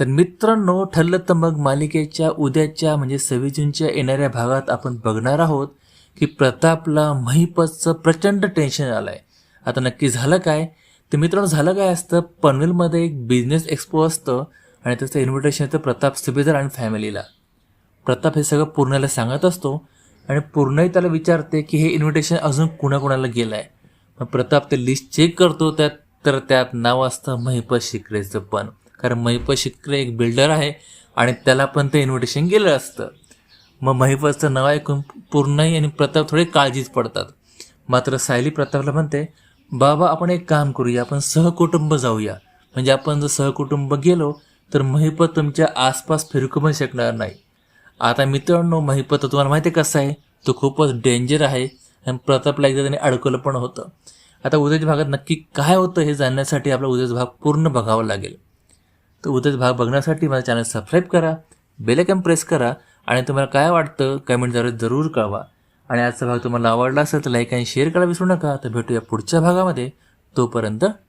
तर मित्रांनो ठरलं तर मग मालिकेच्या उद्याच्या म्हणजे सव्वीस जूनच्या येणाऱ्या भागात आपण बघणार आहोत की प्रतापला महिपतचं प्रचंड टेन्शन आलं आहे आता नक्की झालं काय? तर मित्रांनो झालं काय असतं? पनवेलमध्ये एक बिझनेस एक्सपो असतं आणि त्याचं इन्व्हिटेशन येतं प्रताप सुभेदार आणि फॅमिलीला प्रताप हे सगळं पूर्णाला सांगत असतो आणि पूर्णही त्याला विचारते की हे इन्व्हिटेशन अजून कुणाकुणाला गेलं आहे मग प्रताप ते लिस्ट चेक करतो त्यात तर त्यात नाव असतं महिपत शिकरेचं पण. कारण महिपत शिकरे एक बिल्डर आहे आणि त्याला पण ते इन्व्हिटेशन गेलं असतं. मग महिपतचं नाव ऐकून पूर्णही आणि प्रताप थोडे काळजीच पडतात. मात्र सायली प्रतापला म्हणते बाबा आपण एक काम करूया आपण सहकुटुंब जाऊया. म्हणजे आपण जर सहकुटुंब गेलो तर महिपत तुमच्या आसपास फिरकू पण शकणार नाही. आता मित्रांनो महिपत तुम्हाला माहिती आहे कसं आहे? तो खूपच डेंजर आहे आणि प्रतापला एकदा त्याने अडकलं पण होतं. आता उद्याच्या भागात नक्की काय होतं हे जाणण्यासाठी आपला उद्याचा भाग पूर्ण बघावा लागेल. तर उद्याचा भाग बघण्यासाठी माझा चॅनल सबस्क्राईब करा बेलकॅम प्रेस करा आणि तुम्हाला काय वाटतं कमेंटद्वारे जरूर कळवा. आणि आजचा भाग तुम्हाला आवडला असेल तर लाईक आणि शेअर करायला विसरू नका. तर भेटूया पुढच्या भागामध्ये. तोपर्यंत